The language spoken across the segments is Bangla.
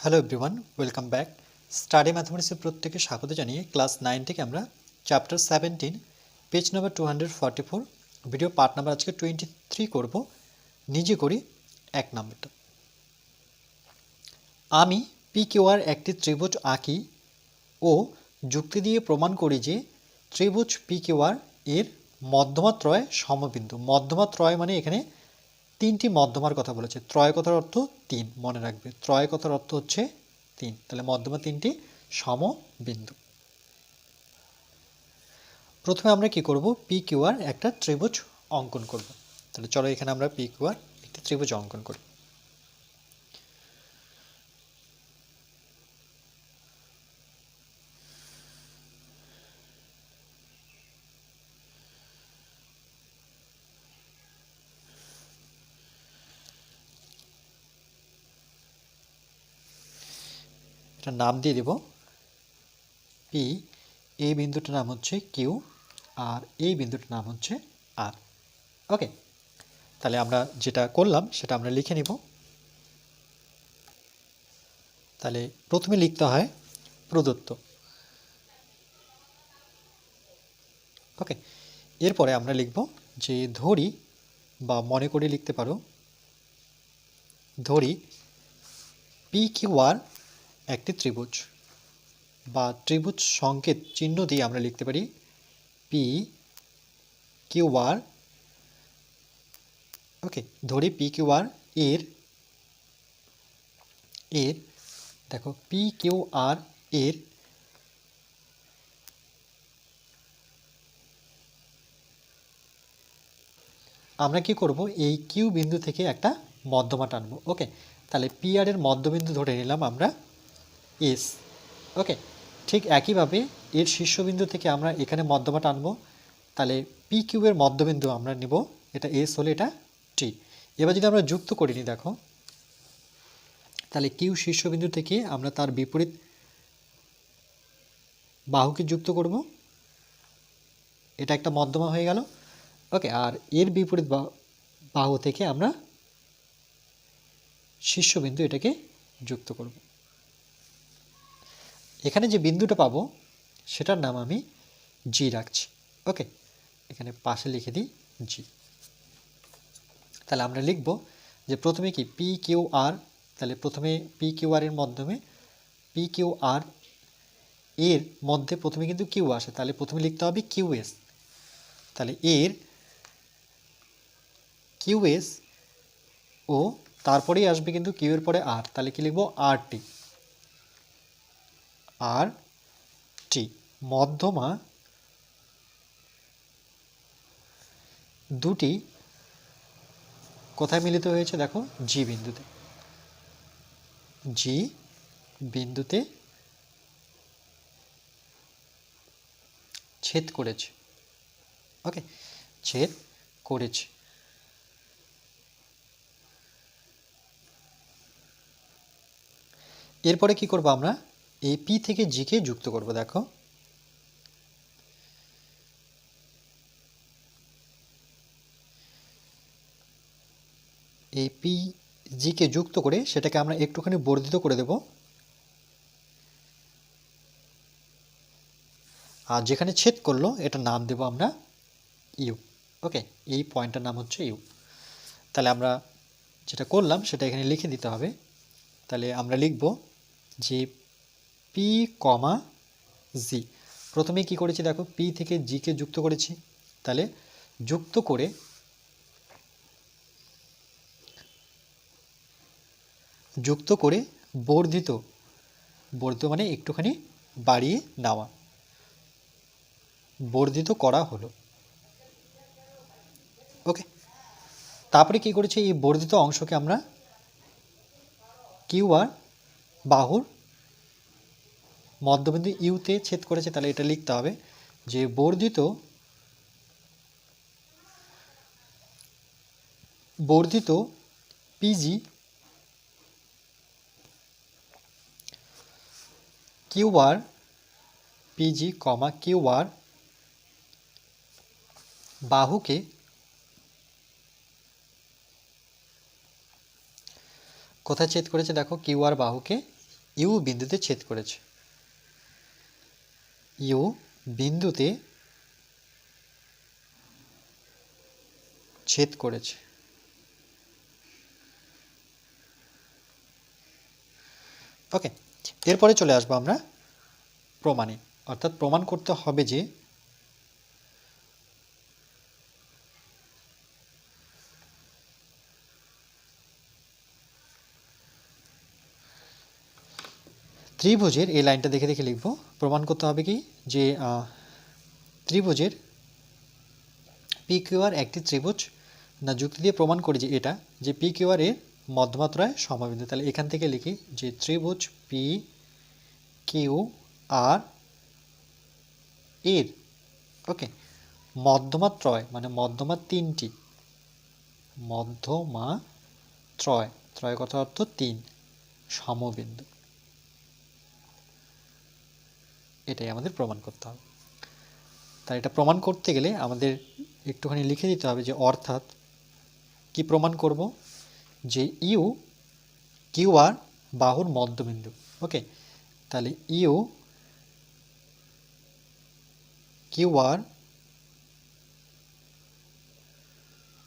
Hello everyone welcome back study ম্যাথমেটিক্সের প্রত্যেকে স্বাগত জানিয়ে ক্লাস নাইন থেকে আমরা chapter seventeen page number two hundred forty four video part number আজকে টোয়েন্টি থ্রি করব। নিজে করি এক নাম্বারটা আমি পি কিউআর একটি ত্রিভুজ আঁকি ও যুক্তি দিয়ে প্রমাণ করি যে ত্রিভুজ পি কিউআর এর মধ্যমা ত্রয় সমবিন্দু। মধ্যমা ত্রয় মানে এখানে তিনটি মধ্যমার কথা বলেছে। ত্রয় কথার অর্থ তিন, মনে রাখবে। ত্রয় কথার অর্থ হচ্ছে তিন। তাহলে মধ্যমা তিনটি সম বিন্দু প্রথমে আমরা কি করব? পি কিউআর একটা ত্রিভুজ অঙ্কন করব। তাহলে চলো এখানে আমরা পি কিউআর একটি ত্রিভুজ অঙ্কন করি। এটা নাম দিয়ে দেব। পি এই বিন্দুটার নাম হচ্ছে কিউ আর এই বিন্দুটার নাম হচ্ছে আর ওকে তাহলে আমরা যেটা করলাম সেটা আমরা লিখে নিব। তাহলে প্রথমে লিখতে হয় প্রদত্ত। ওকে এরপরে আমরা লিখব যে ধরি বা মনে করে লিখতে পারো। ধরি পি কিউ আর একটি ত্রিভুজ বা ত্রিভুজ সংকেত চিহ্ন দিয়ে আমরা লিখতে পারি পি কিউ আর ওকে ধরি পি কিউ আর এর এর, দেখো পি কিউ আর এর, আমরা কি করব? এই কিউ বিন্দু থেকে একটা মধ্যমা টানবো ওকে তাহলে পি এর মধ্যবিন্দু ধরে নিলাম আমরা এস ওকে ঠিক একইভাবে এর শীর্ষবিন্দু থেকে আমরা এখানে মধ্যমা টানবো তাহলে পি কিউবের মধ্যবিন্দু আমরা নিব। এটা এস হলে এটা টি এবার যদি আমরা যুক্ত করিনি দেখো। তাহলে কিউ শীর্ষবিন্দু থেকে আমরা তার বিপরীত বাহুকে যুক্ত করব। এটা একটা মধ্যমা হয়ে গেল। ওকে, আর এর বিপরীত বাহু থেকে আমরা শীর্ষবিন্দু এটাকে যুক্ত করব। এখানে যে বিন্দুটা পাবো, সেটার নাম আমি জি রাখছি। ওকে? এখানে পাশে লিখে দিই জি তাহলে আমরা লিখব যে প্রথমে কি পি কিউ আর তাহলে প্রথমে পি কিউ আর এর মাধ্যমে পি কিউ আর এর মধ্যে প্রথমে কিন্তু কিউ আসে, তাহলে প্রথমে লিখতে হবে কিউ এস তাহলে এর কিউ এস ও তারপরেই আসবে কিন্তু কিউ এর পরে আর তাহলে কি লিখব আর টি আর টি, মধ্যমা দুটি কোথায় মিলিত হয়েছে দেখো? জি বিন্দুতে। জি বিন্দুতে ছেদ করেছে। ওকে, ছেদ করেছে। এরপরে কি করব আমরা? এই পি থেকে জিকে যুক্ত করব, দেখো। এই পি জিকে যুক্ত করে সেটাকে আমরা একটুখানি বর্ধিত করে দেব। আর যেখানে ছেদ করল, এটা নাম দেব আমরা ইউ ওকে এই পয়েন্টটার নাম হচ্ছে ইউ তাহলে আমরা যেটা করলাম, সেটা এখানে লিখে দিতে হবে। তাহলে আমরা লিখব যে পি কমা জি প্রথমে কি করেছি দেখো পি থেকে জিকে যুক্ত করেছি। তাহলে যুক্ত করে যুক্ত করে বর্ধিত বর্ধিত মানে একটুখানি বাড়িয়ে নেওয়া। বর্ধিত করা হলো। ওকে তারপরে কি করেছি? এই বর্ধিত অংশকে আমরা কিউ আর বাহুর মধ্যবিন্দু ইউতে ছেদ করেছে, তাহলে এটা লিখতে হবে যে বর্ধিত বর্ধিত PG Q R PG comma Q R বাহুকে কোথায় ছেদ করেছে? দেখো কিউ আর বাহুকে ইউ বিন্দুতে ছেদ করেছে। ইউ বিন্দুতে ছেদ করেছে। ওকে, এরপরে চলে আসব আমরা প্রমাণে। অর্থাৎ প্রমাণ করতে হবে যে ত্রিভুজের এই লাইনটা দেখে দেখে লিখব। প্রমাণ করতে হবে কি? যে ত্রিভুজের পি কিউআর একটি ত্রিভুজ। না, যুক্তি দিয়ে প্রমাণ করি যে এটা, যে পি কিউআর এর মধ্যমাত্রায় সমবিন্দু। তাহলে এখান থেকে লিখি যে ত্রিভুজ পি কিউ আর এর, ওকে মধ্যমা ত্রয় মানে মধ্যমা তিনটি। মধ্যমা ত্রয় ত্রয় কথা অর্থ তিন, সমবিন্দু। এটাই আমাদের প্রমাণ করতে হবে। তাই এটা প্রমাণ করতে গেলে আমাদের একটুখানি লিখে দিতে হবে যে অর্থাৎ কি প্রমাণ করব? যে ইউ, কিউ আর বাহুর মধ্যবিন্দু। ওকে? তাহলে ইউ, কিউ আর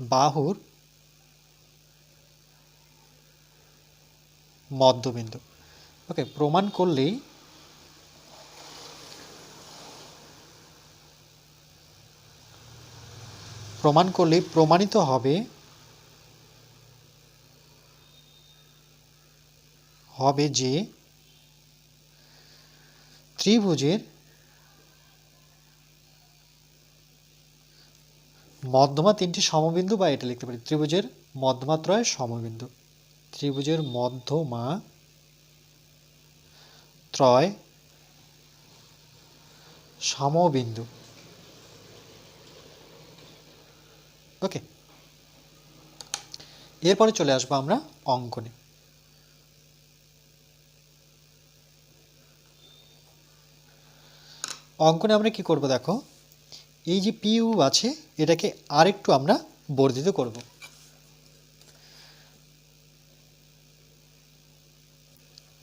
বাহুর মধ্যবিন্দু। ওকে? প্রমাণ করলেই প্রমাণ করলে প্রমাণিত হবে। হবে যে ত্রিভুজের মধ্যমা তিনটি সমবিন্দু, বা এটা লিখতে পারি, ত্রিভুজের মধ্যমাত্রয় সমবিন্দু। ত্রিভুজের মধ্যমা ত্রয় সমবিন্দু। ওকে এরপরে চলে আসব আমরা অঙ্কনে। অঙ্কনে আমরা কি করব দেখো? এই যে পিইউ আছে, এটাকে আরেকটু আমরা বর্ধিত করব।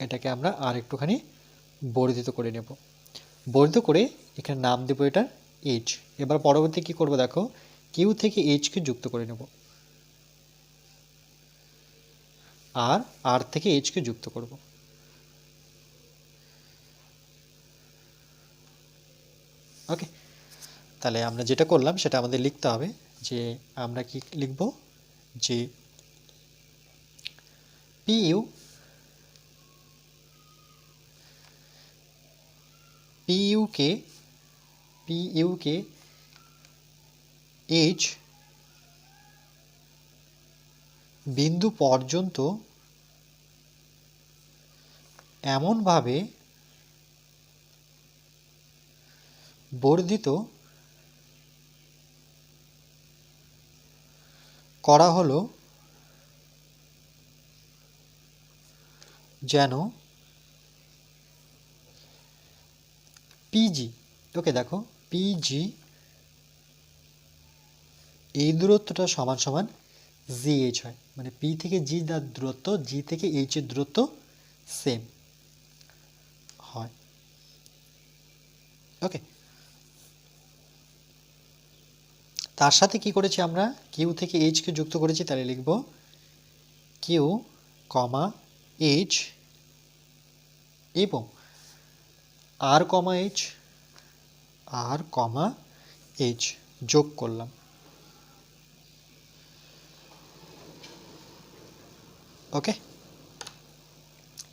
এটাকে আমরা আর একটুখানি বর্ধিত করে নেব। বর্ধিত করে এখানে নাম দেব এটার এইচ এবার পরবর্তী কি করব দেখো? কিউ থেকে এইচকে যুক্ত করে নেব। আর আর থেকে এইচকে যুক্ত করব। ওকে, তাহলে আমরা যেটা করলাম সেটা আমাদের লিখতে হবে যে আমরা কি লিখব? যে পি ইউ পি ইউকে পি ইউকে এইচ বিন্দু পর্যন্ত এমনভাবে বর্ধিত করা হলো যেন পিজি ওকে দেখো পিজি এই দূরত্বটা সমান সমান জি এইচ হয়। মানে পি থেকে জি যার দূরত্ব জি থেকে এইচ এর দূরত্ব সেম হয়। ওকে তার সাথে কি করেছি আমরা? কিউ থেকে এইচকে যুক্ত করেছি, তাহলে লিখব কিউ কমা এইচ এবং আর কমা এইচ আর কমা এইচ যোগ করলাম। ওকে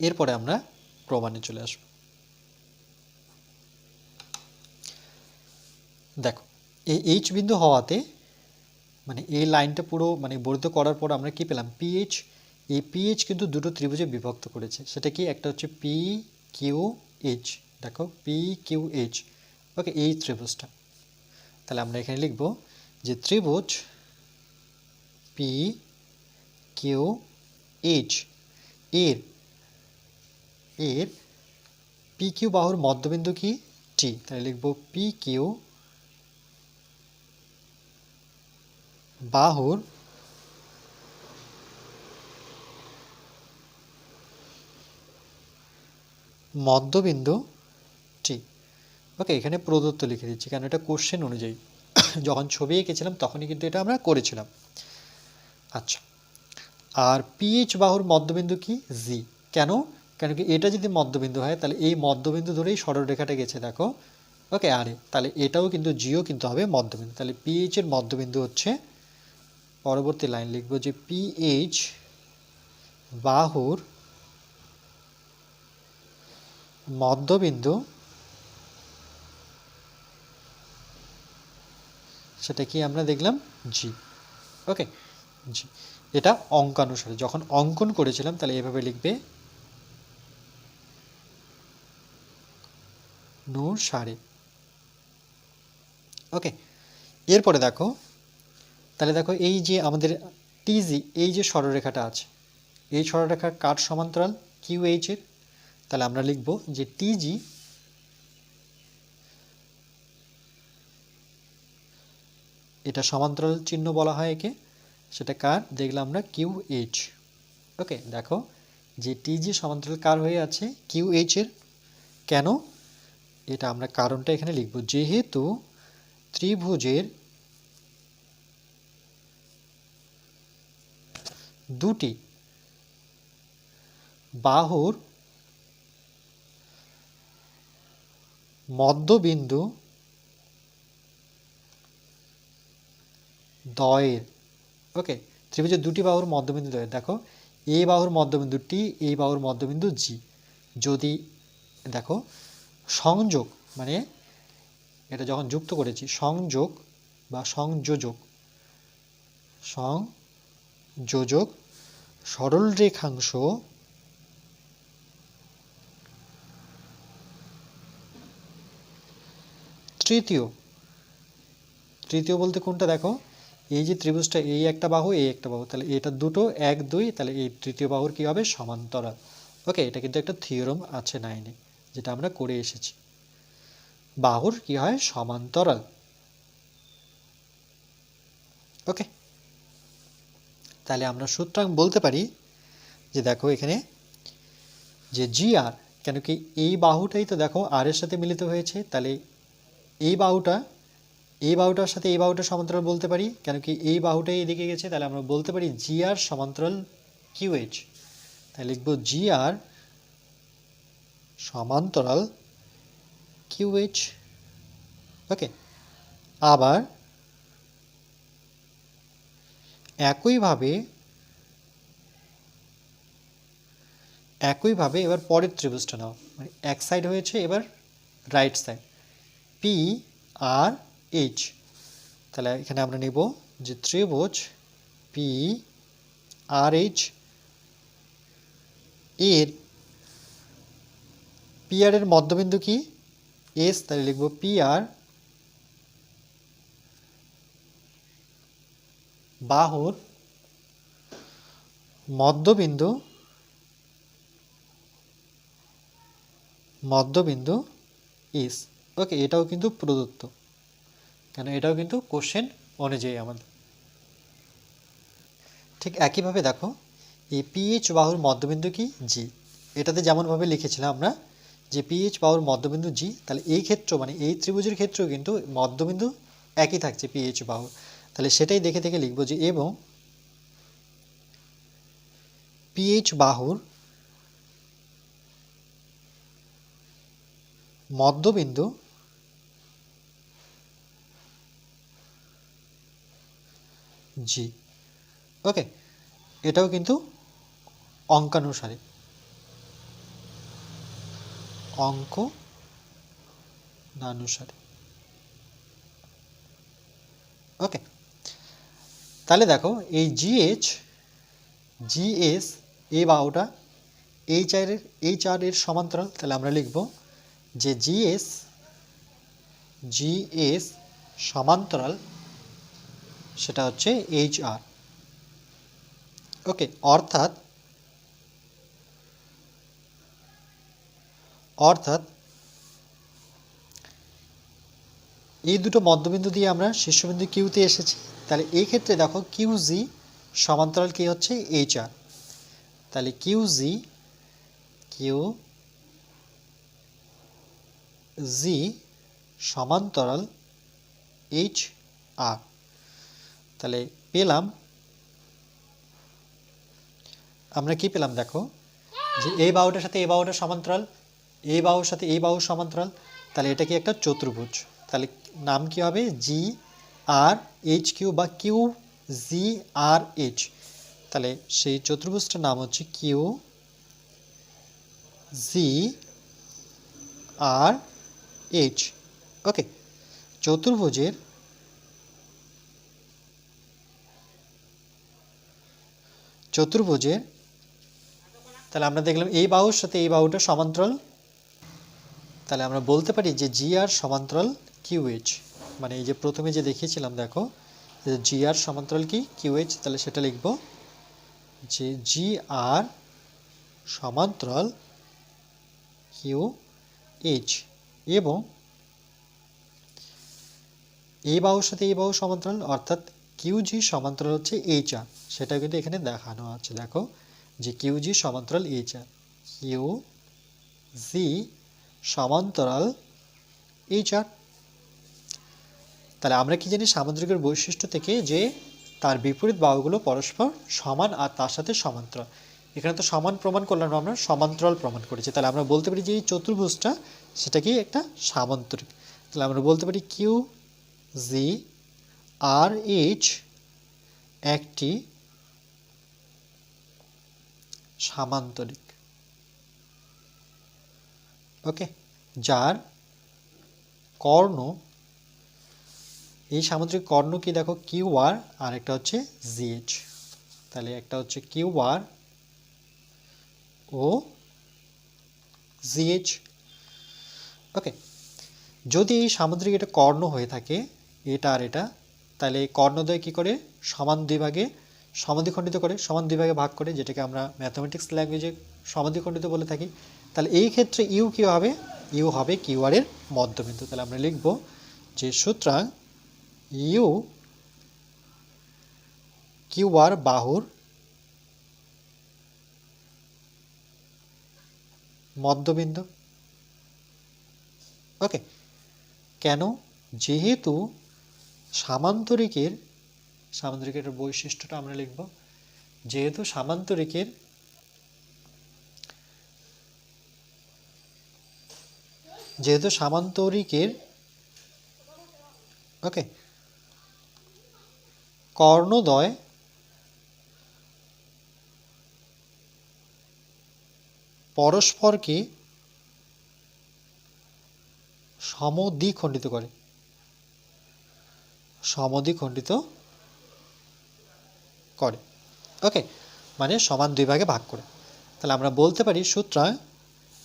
এরপরে আমরা প্রমাণে চলে আসব। দেখো এই এইচ বিন্দু হওয়াতে মানে এই লাইনটা পুরো মানে বর্ধিত করার পর আমরা কি পেলাম? পিএইচ এই পিএইচ কিন্তু দুটো ত্রিভুজে বিভক্ত করেছে। সেটা কি? একটা হচ্ছে পি কিউ এইচ দেখো পি কিউ এইচ ওকে এই ত্রিভুজটা। তাহলে আমরা এখানে লিখব যে ত্রিভুজ পি কিউ এইচ এর এর পি কিউ বাহুর মধ্যবিন্দু কি? টি। তাহলে লিখব পি কিউ বাহুর মধ্যবিন্দু টি। ওকে, এখানে প্রদত্ত লিখে দিচ্ছি কারণ এটা কোশ্চেন অনুযায়ী। যখন ছবি এঁকেছিলাম, তখনই কিন্তু এটা আমরা করেছিলাম। আচ্ছা আর পিএইচ বাহুর মধ্যবিন্দু কি? জি কেন? কেন কি এটা যদি মধ্যবিন্দু হয়, তাহলে এই মধ্যবিন্দু ধরেই সরলরেখাটা গেছে, দেখো। ওকে আরে তাহলে এটাও কিন্তু জিও কিন্তু হবে মধ্যবিন্দু। তাহলে পিএইচ এর মধ্যবিন্দু হচ্ছে, পরবর্তী লাইন লিখব যে পিএইচ বাহুর মধ্যবিন্দু, সেটা কি আমরা দেখলাম? জি ওকে জি এটা অঙ্কানুসারে। যখন অঙ্কন করেছিলাম, তাহলে এভাবে লিখবে সারে ওকে, এরপরে দেখো, তাহলে দেখো এই যে আমাদের টিজি, এই যে সরলরেখাটা আছে, এই সরলরেখার কার সমান্তরাল, কিউ এইচ এর, তাহলে আমরা লিখব যে টিজি এটা সমান্তরাল চিহ্ন বলা হয় একে সেটা কার? দেখলাম আমরা কিউ এইচ ওকে দেখো, যে টিজি সমান্তরাল কার হয়ে আছে? কিউ এইচ এর। কেন? এটা আমরা কারণটা এখানে লিখব। যেহেতু ত্রিভুজের দুটি বাহুর মধ্যবিন্দু দয়ের ওকে ত্রিভুজের দুটি বাহুর মধ্যবিন্দু দয়ের দেখো। এই বাহুর মধ্যবিন্দু টি এই বাহুর মধ্যবিন্দু জি যদি, দেখো, সংযোগ মানে এটা যখন যুক্ত করেছি, সংযোগ বা সংযোজক সংযোজক সরল রেখাংশ তৃতীয়। তৃতীয় বলতে কোনটা, দেখো? এই যে ত্রিভুজটা, এই একটা বাহু, এই একটা বাহু, তাহলে এটা দুটো, এক, দুই, তাহলে এই তৃতীয় বাহুর কি হবে? সমান্তরাল। ওকে এটা কিন্তু একটা থিওরম আছে নাইনে যেটা আমরা করে এসেছি। বাহুর কি হয়? সমান্তরাল। ওকে তাহলে আমরা সুতরাং বলতে পারি যে দেখো এখানে যে জি আর কেন কি এই বাহুটাই তো দেখো আর এর সাথে মিলিত হয়েছে, তাহলে এই বাহুটা এই বাহুটার সাথে এই বাহুটা সমান্তরাল বলতে পারি? কেন কি এই বাহুটাই এদিকে গেছে, তাহলে আমরা বলতে পারি জি আর সমান্তরাল কিউ এইচ তাহলে লিখব জি আর সমান্তরাল কিউ এইচ ওকে, আবার একইভাবে একইভাবে এবার পরের ত্রিভুজটা নাও। মানে এক সাইড হয়েছে, এবার right side P R H তাহলে এখানে আমরা নেব যে ত্রিভুজ পি আর এইচ এর পি আর এর মধ্যবিন্দু কি? এস তাহলে লিখব পি আর বাহুর মধ্যবিন্দু মধ্যবিন্দু ইস ওকে এটাও কিন্তু প্রদত্ত। কেন এটাও কিন্তু কোশ্চেন অনুযায়ী আমাদের। ঠিক একইভাবে দেখো, এই পিএইচ বাহুর মধ্যবিন্দু কি? জি এটাতে যেমনভাবে লিখেছিলাম আমরা যে পিএইচ বাহুর মধ্যবিন্দু জি তাহলে এই ক্ষেত্র মানে এই ত্রিভুজের ক্ষেত্রেও কিন্তু মধ্যবিন্দু একই থাকছে পিএইচ বাহুর তাহলে সেটাই দেখে দেখে লিখব যে এবং পিএইচ বাহুর মধ্যবিন্দু জি ওকে এটাও কিন্তু অঙ্কানুসারে। অঙ্ক নানুসারে ওকে তাহলে দেখো এই জিএইচ জিএস এই বাহুটা এই চারের এই চারের সমান্তরাল, তাহলে আমরা লিখব যে জিএস জিএস সমান্তরাল সেটা হচ্ছে এইচ আর ওকে অর্থাৎ অর্থাৎ, এই দুটো মধ্যবিন্দু দিয়ে আমরা শীর্ষবিন্দু কিউতে এসেছি। তাহলে এই ক্ষেত্রে দেখো কিউ জি সমান্তরাল কি হচ্ছে এইচ আর তাহলে কিউ জি কিউ জি সমান্তরাল এইচ আর তাহলে পেলাম। আমরা কি পেলাম দেখো? যে এই বাহুটার সাথে এই বাহুটা সমান্তরাল এই বাহুর সাথে এই বাহু সমান্তরাল, তাহলে এটা কি একটা চতুর্ভুজ? তাহলে নাম কি হবে? জি আর এইচ কিউ বা কিউ জি আর এইচ তাহলে সেই চতুর্ভুজটার নাম হচ্ছে কিউ জি আর এইচ ওকে চতুর্ভুজের চতুর্ভুজের তাহলে আমরা দেখলাম এই বাহুর সাথে এই বাহুটা সমান্তরাল। তাহলে আমরা বলতে পারি যে জি আর সমান্তরাল কিউ এইচ মানে এই যে প্রথমে যে দেখিয়েছিলাম, দেখো জি আর সমান্তরাল কি? কিউ এইচ তাহলে সেটা লিখব যে জি আর সমান্তরাল কিউ এইচ এবং এই বাহুর সাথে এই বাহু সমান্তরাল, অর্থাৎ কিউ জি সমান্তরাল হচ্ছে এইচ আর সেটা কিন্তু এখানে দেখানো আছে, দেখো। যে কিউ জি সমান্তরাল এইচ আর কিউ জি সমান্তরাল এইচ আর তাহলে আমরা কি জানি সামুদ্রিকের বৈশিষ্ট্য থেকে যে তার বিপরীত বাহুগুলো পরস্পর সমান আর তার সাথে সমান্তরাল। এখানে তো সমান প্রমাণ করলাম আমরা, সমান্তরাল প্রমাণ করেছি। তাহলে আমরা বলতে পারি যে এই চতুর্ভুজটা সেটা কি একটা সামান্তরিক। তাহলে আমরা বলতে পারি কিউ জি আর এইচ একটি সামান্তরিক। ওকে, যার কর্ণ, এই সামুদ্রিক কর্ণ কি দেখো? কিউ আর আর একটা হচ্ছে জিএইচ তাহলে একটা হচ্ছে কিউ আর ও জিএইচ ওকে, যদি এই সামুদ্রিক এটা কর্ণ হয়ে থাকে, এটা আর এটা তাহলে এই কর্ণদ্বয় কী করে? সমান দুই ভাগে সমাধিখণ্ডিত করে, সমান দুই ভাগে ভাগ করে, যেটাকে আমরা ম্যাথমেটিক্স ল্যাঙ্গুয়েজে সমাধিখণ্ডিত বলে থাকি। তাহলে এই ক্ষেত্রে ইউ কী হবে? ইউ হবে কিউ আর এর মধ্যবিন্দু। তাহলে আমরা লিখব যে সুতরাং ইউ কিউ আর বাহুর মধ্যবিন্দু। ওকে কেন? যেহেতু সামান্তরিকের সামান্তরিকের বৈশিষ্ট্যটা আমরা লিখব। যেহেতু সামান্তরিকের যেহেতু সামান্তরিকের ওকে কর্ণদ্বয় পরস্পরকে সমদ্বিখণ্ডিত করে। সমদ্বিখণ্ডিত করে। ওকে মানে সমান দুই ভাগে ভাগ করে। তাহলে আমরা বলতে পারি সুতরাং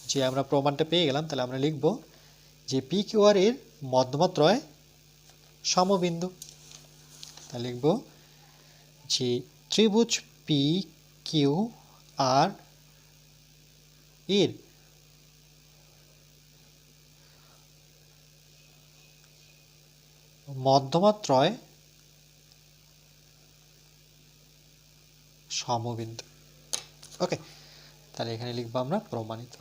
যে আমরা প্রমাণটা পেয়ে গেলাম, তাহলে আমরা লিখব যে পি কিউ আর এর মধ্যমাত্রয় সমবিন্দু। তাহলে লিখব যে ত্রিভুজ পি কিউ আর এর মধ্যমাত্রয় সমবিন্দু। ওকে তাহলে এখানে লিখব আমরা প্রমাণিত।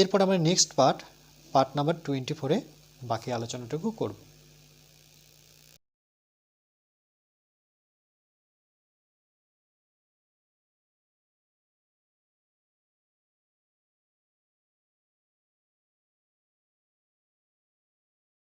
এরপর আমরা next part part number twenty ফোরে বাকি আলোচনাটুকু করব।